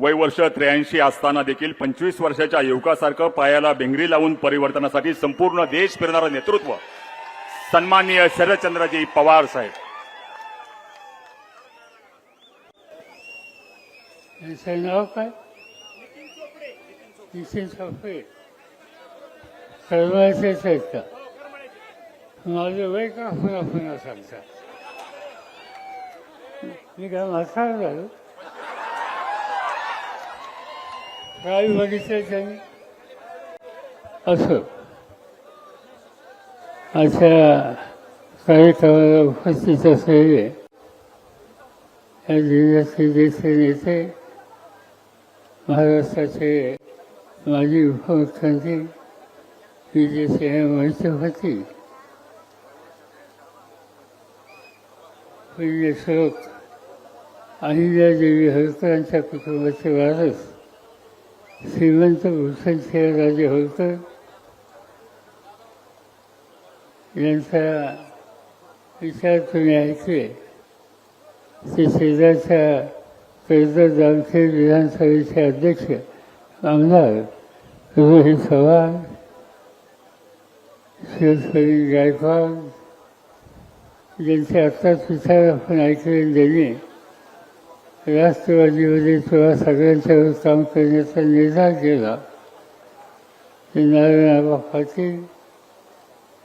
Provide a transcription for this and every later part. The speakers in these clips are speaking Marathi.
वय वर्ष त्र्याऐंशी असताना देखील पंचवीस वर्षाच्या युवकासारखं पायाला भेंगरी लावून परिवर्तनासाठी संपूर्ण देश फिरणारं नेतृत्व सन्माननीय शरदचंद्रजी पवार साहेब. नाव काय नितीन चोपडे. आहेत का माझं वय का पुन्हा पुन्हा सांगता? मी काय म्हातारा झालो? काय बघितलं त्यांनी असं. अशा कार्यक्रमाला उपस्थित असलेले या जिल्ह्याचे ज्येष्ठ नेते महाराष्ट्राचे माजी उपमुख्यमंत्री विजय होती. महिषपती पुण्यश्लोक अहिल्यादेवी हरकरांच्या कुटुंबाचे वारस. श्रीमंत भूषण सिंहराजे होळकर यांचा विचार तुम्ही ऐकले. ते शेजारच्या कर्जत जामखेड विधानसभेचे अध्यक्ष आमदार रोहित पवार शिवस्वरी गायकवाड ज्यांचे आत्ताच विचार आपण ऐकले त्यांनी राष्ट्रवादीमध्ये तेव्हा सगळ्यांच्यावर काम करण्याचा निर्धार केला. ते नारायण पाटील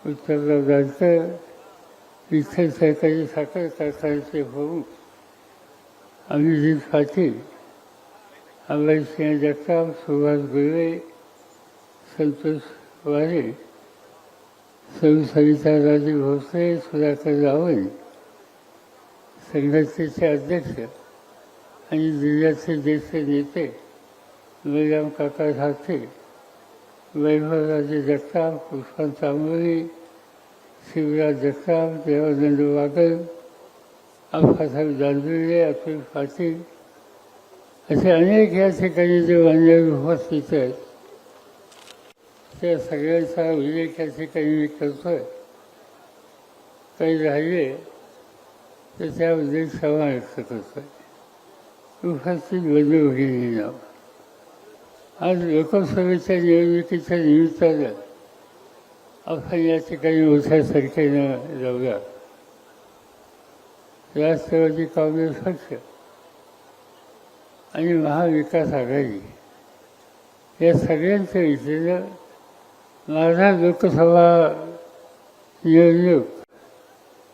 उत्तरराव जानकर विठ्ठल सहकारी साखर कारखान्याचे प्रमुख अभिजित पाटील अभयसिंह जगताप सुभाष गुरवे संतोष वारे सौ सविताराजे भोसले सुधाकर रावण संघटनेचे अध्यक्ष आणि जिल्ह्याचे ज्येष्ठ नेते बलराम काका ठाकरे वैभवराजे जगताप पुष्पा तांबोळी शिवराज जगताप देवानंद वागल अप्पासाहेब दांजुळे अतुल पाटील असे अनेक या ठिकाणी जे मान्यवर उपस्थित आहेत. त्या सगळ्यांचा उल्लेख या ठिकाणी मी करतोय. काही राहिले तर त्याबद्दल क्षमा व्यक्त करतोय. उपस्थित बंधू भगिनी नाव आज लोकसभेच्या निवडणुकीच्या निमित्तानं आपण या ठिकाणी मोठ्या संख्येनं जाऊया राष्ट्रवादी काँग्रेस पक्ष आणि महाविकास आघाडी या सगळ्यांच्या विषयीनं माझा लोकसभा निवडणूक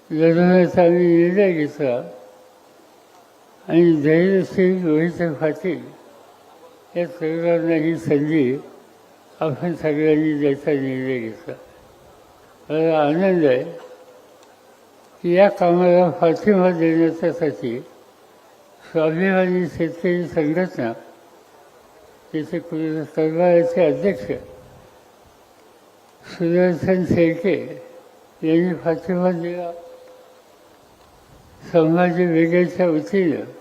लढवण्याचा मी निर्णय घेतला. आणि धैर्यशील रोहित पाटील. या तरुणांना ही संधी आपण सगळ्यांनी द्यायचा निर्णय घेतला मला आनंद आहे की या कामाला पाठिंबा देण्याच्यासाठी स्वाभिमानी शेतकरी संघटना त्याचे सरकारचे अध्यक्ष सुदर्शन शेळके यांनी पाठिंबा दिला. संभाजी वेगळ्याच्या वतीनं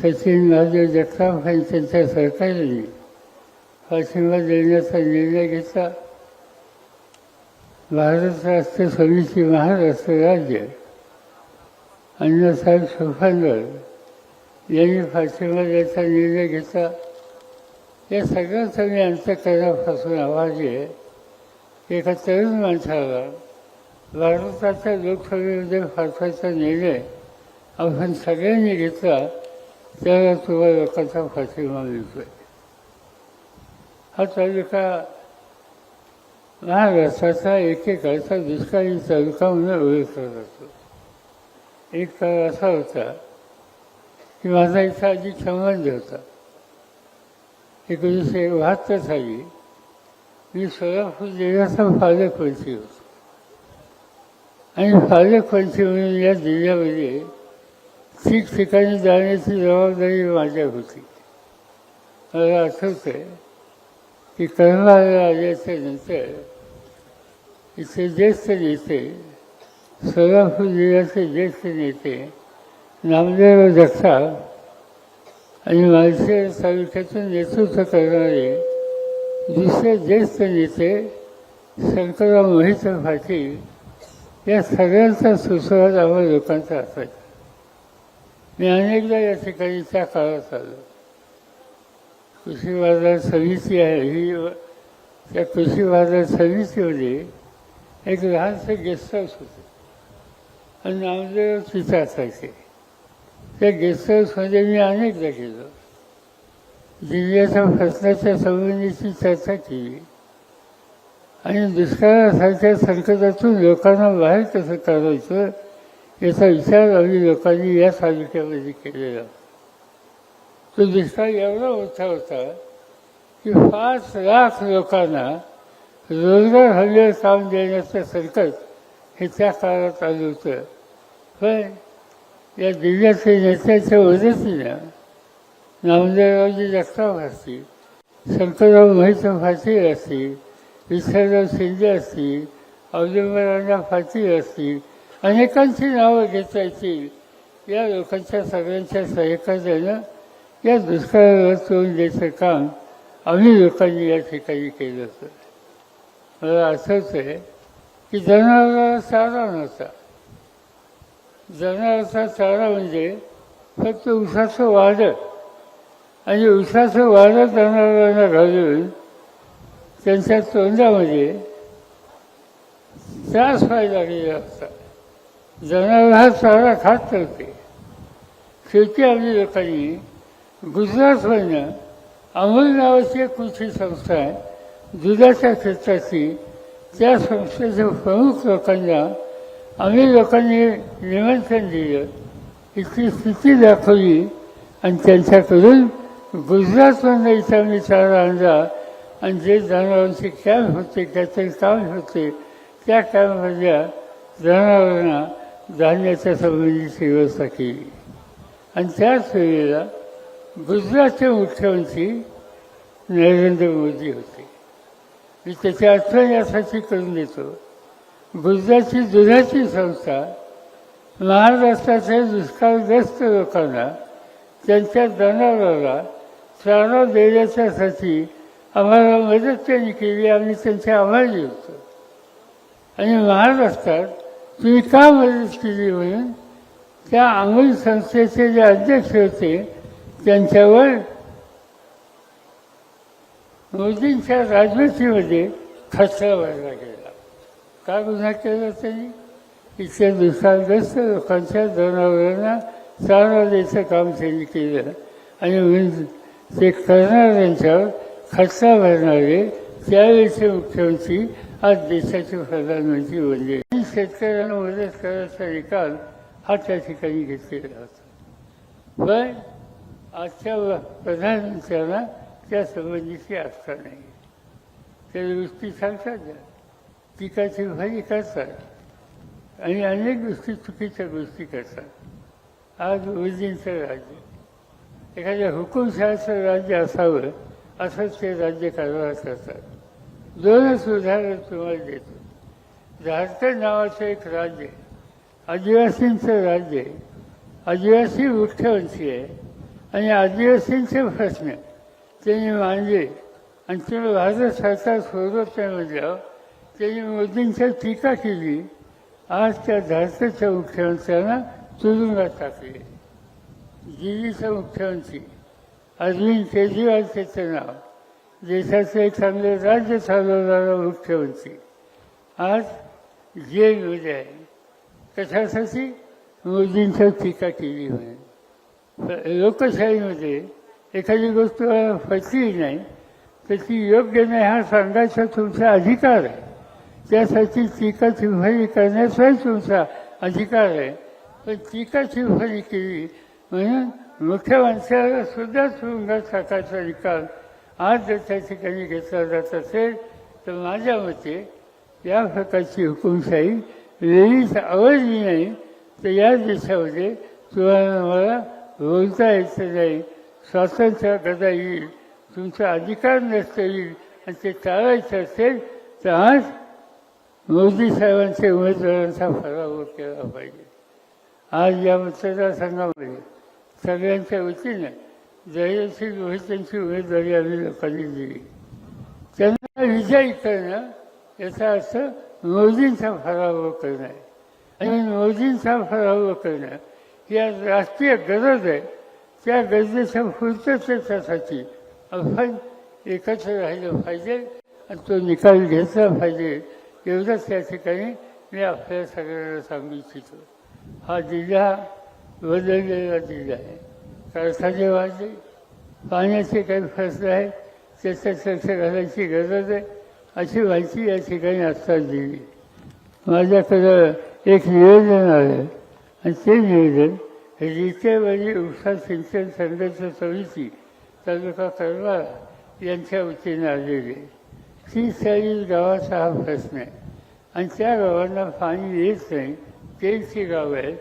सचिन महादेव जगताप आणि त्यांच्या सरकारने पाठिंबा देण्याचा निर्णय घेतला भारत राष्ट्र समिती महाराष्ट्र राज्य अण्णासाहेब सोफानवर यांनी पाठिंबा द्यायचा निर्णय घेतला या सगळ्यांचा मी अंतकरणापासून आवाज आहे एका तरुण माणसाला भारताच्या लोकसभेमध्ये पाठवायचा निर्णय आपण सगळ्यांनी घेतला त्याला किंवा लोकांचा पाठिंबा मिळतोय हा तालुका महाराष्ट्राचा एकेकाळचा दुष्काळी तालुका म्हणून ओळखला जातो एक काळ असा होता की माझा इथं अधिक संबंध होता एकोणीसशे बहात्तर साली मी सोलापूर जिल्ह्याचा पालकमंत्री होतो आणि पालकमंत्री म्हणून या जिल्ह्यामध्ये ठिकठिकाणी जाण्याची जबाबदारी माझ्या होती. मला आठवतं आहे की कर्नाळ्याला आल्याच्यानंतर इथे ज्येष्ठ नेते सोलापूर जिल्ह्याचे ज्येष्ठ नेते नामदेव जगताप आणि मालशेर तालुक्याचं नेतृत्व करणारे दुसरे ज्येष्ठ नेते शंकरराव मोहित पाटील या सगळ्यांचा सुसवाद आम्हा लोकांचा असायचा मी अनेकदा या ठिकाणी त्या काळात आलो. कृषी बाजार समिती आहे. ही त्या कृषी बाजार समितीमध्ये एक लहानसं गेस्ट हाऊस होतं. आणि नामदेव तिथे असायचे. त्या गेस्ट हाऊसमध्ये मी अनेकदा गेलो. जिल्ह्याच्या फसल्याच्या संबंधीची चर्चा केली. आणि दुष्काळासारख्या संकटातून लोकांना बाहेर कसं काढायचं याचा विचार आम्ही लोकांनी या तालुक्यामध्ये केलेला. तो दुष्काळ एवढा मोठा होता की पाच लाख लोकांना रोजगार हल्ले काम देण्याचं संकट हे त्या काळात आलं होतं. पण या जिल्ह्याच्या नेत्याच्या मदतीनं नामदेवरावजी जगताप असतील शंकरराव महित फाटील असतील विठ्ठलराव शिंदे असतील औदुंबरावना फाटील असतील अनेकांची नावं घेता येतील या लोकांच्या सगळ्यांच्या सहकार्यानं या दुष्काळावर तोंड द्यायचं काम आम्ही लोकांनी या ठिकाणी केलं होतं. मला आठवतं आहे की जनावराला चारा नव्हता. जनावराचा चारा म्हणजे फक्त उसाचं वाढं. आणि उसाचं वाढं जनावरांना घालून त्यांच्या तोंडामध्ये त्रास व्हायला लागलेला होता. जनावर हा चारा खात नव्हते शेवटी आम्ही लोकांनी गुजरातमधनं अमूल नावाची एक कृषी संस्था आहे. दुधाच्या क्षेत्राची त्या संस्थेच्या प्रमुख लोकांना आम्ही लोकांनी निमंत्रण दिलं. इथली स्थिती दाखवली आणि त्यांच्याकडून गुजरातमधनं इथं आम्ही चारा आणला आणि जे जनावरांचे कॅम्प होते त्याचे काम होते. त्या कॅम्पमधल्या जनावरांना धान्याच्या संबंधीची व्यवस्था केली आणि त्याच वेळेला गुजरातचे मुख्यमंत्री नरेंद्र मोदी होते. मी त्याची आठवण यासाठी करून देतो. गुजरातची दुधाची संस्था महाराष्ट्राच्या दुष्काळग्रस्त लोकांना त्यांच्या जनावराला चारा देण्याच्यासाठी आम्हाला मदत त्यांनी केली आम्ही त्यांचे आभारी होतो आणि महाराष्ट्रात तुम्ही का मदत केली म्हणून त्या अमूल संस्थेचे जे अध्यक्ष होते त्यांच्यावर मोदींच्या राजवटीमध्ये खर्चा भरला गेला. का गुन्हा केला त्यांनी? इथल्या दुष्काळग्रस्त लोकांच्या जनावरांना चारा द्यायचं काम त्यांनी केलं आणि म्हणून ते करणाऱ्यांच्यावर खर्चा भरणारे त्यावेळेचे मुख्यमंत्री आज देशाचे प्रधानमंत्री बनले आणि शेतकऱ्यांना मदत करायचा निकाल हा त्या ठिकाणी घेतलेला होता पण आजच्या प्रधानमंत्र्यांना त्या संबंधीची आस्था नाही त्या गोष्टी सांगतात त्या. टीकाची भाजी करतात आणि अनेक गोष्टी चुकीच्या गोष्टी करतात आज मोदींचं राज्य एखाद्या हुकुमशाहाचं राज्य असावं असंच ते राज्य कारभार करतात दोनच उदाहरण तुम्हाला देतो. झारखंड नावाचं एक राज्य आदिवासींचं राज्य आहे. आदिवासी मुख्यमंत्री आहे. आणि आदिवासींचे प्रश्न त्यांनी मांडले आणि ते भारत सरकार सोडत नाही म्हटल्यावर त्यांनी मोदींच्या टीका केली. आज त्या झारखंडच्या मुख्यमंत्र्यांना तुरुंगात टाकले. दिल्लीचा मुख्यमंत्री अरविंद केजरीवाल त्याचं नाव. देशाचे चांगले राज्य चालवणारा मुख्यमंत्री आज जेलमध्ये आहे कशासाठी मोदींच्या टीका केली म्हणे लोकशाहीमध्ये एखादी गोष्ट पटली नाही तर ती योग्य नाही हा सांगायचा तुमचा अधिकार आहे. त्यासाठी टीका चिंफारी करण्याचाही तुमचा अधिकार आहे. पण टीका चिंफारी केली म्हणून मुख्यमंत्र्याला सुद्धा तुरुंगात टाकायचा निकाल आज जर त्या ठिकाणी घेतला जात असेल तर माझ्या मते या प्रकारची हुकुमशाही वेळीच आवडली नाही. तर या देशामध्ये तुम्हाला मला बोलता यायचं नाही. स्वातंत्र्य करता येईल? तुमचा अधिकार नष्ट येईल. आणि ते टाळायचं असेल तर आज मोदी साहेबांच्या उमेदवारांचा पराभव केला पाहिजे. आज या मतदारसंघामध्ये सगळ्यांच्या वतीनं जयश्री त्यांची उमेदवारी आम्ही लोकांनी दिली त्यांना विजयी करणं याचा अर्थ मोदींचा भराव करणं. आहे आणि मोदींचा पराभव करणं ही आज राष्ट्रीय गरज आहे. त्या गरजेच्या पूर्ततेसाठी आपण एकत्र राहिलं पाहिजे आणि तो निकाल घेतला पाहिजे एवढंच या ठिकाणी मी आपल्या सगळ्यांना सांगू इच्छितो. हा जिल्हा बदललेला जिल्हा आहे. कारखाने वाढले पाण्याचे काही प्रश्न आहे त्याच्यात लक्ष घालायची गरज आहे अशी माहिती या ठिकाणी आत्ता दिली. माझ्याकडं एक निवेदन आलं आणि ते निवेदन रितेवाडी उपसा सिंचन संघर्ष समिती तालुका करमाळा यांच्या वतीने आलेले तीस चाळीस गावाचा हा प्रश्न आहे. आणि त्या गावांना पाणी येत नाही तेलची गावं आहेत.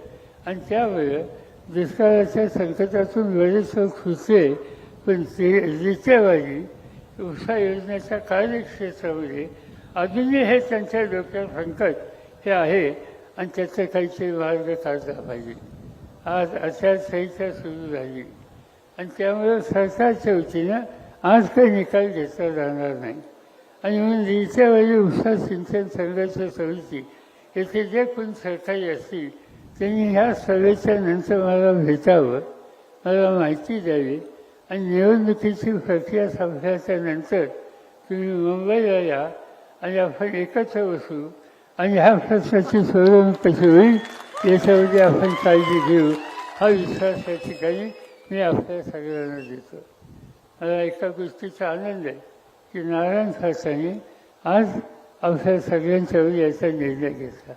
आणि त्यामुळे दुष्काळाच्या संकटातून बरेच लोक खुचले पण ते रितेवाडी उषा योजनेच्या कार्यक्षेत्रामध्ये अजूनही हे त्यांच्या डोक्यात संकट हे आहे आणि त्याचे काहीतरी मार्ग काढला पाहिजे. आज आचारसंहिता सुरू झाली. आणि त्यामुळे सरकारच्या वतीनं आज काही निकाल घेतला जाणार नाही. आणि म्हणून रिक्षावाली उषा सिंचन संघर्ष समिती येथे जे कोण सरकारी असतील त्यांनी ह्या सभेच्या नंतर मला भेटावं. मला माहिती द्यावी. आणि निवडणुकीची प्रक्रिया संपल्याच्या नंतर तुम्ही मुंबईला या आणि आपण एकत्र बसू. आणि ह्या प्रश्नाची सोडवणूक कशी होईल याच्यामध्ये आपण काळजी घेऊ. हा विश्वास या ठिकाणी मी आपल्या सगळ्यांना देतो. मला एका गोष्टीचा आनंद आहे की नारायण खडसांनी आज आपल्या सगळ्यांच्यावर याचा निर्णय घेतला.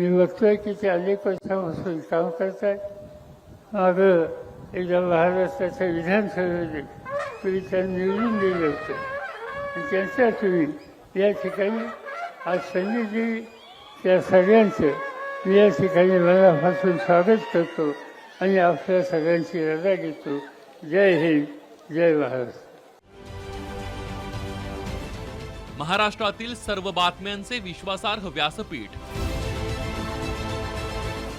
मी बघतोय की ते अनेक वर्षापासून काम करत आहेत मागं एकदा महाराष्ट्राच्या विधानसभेमध्ये तुम्ही त्यांना निवडून दिलं होतं. आणि त्यांच्या तुम्ही या ठिकाणी आज संधी दिली त्या सगळ्यांचं मी या ठिकाणी मनापासून स्वागत करतो आणि आपल्या सगळ्यांची रजा घेतो. जय हिंद जय महाराष्ट्र महाराष्ट्रातील सर्व बातम्यांचे विश्वासार्ह व्यासपीठ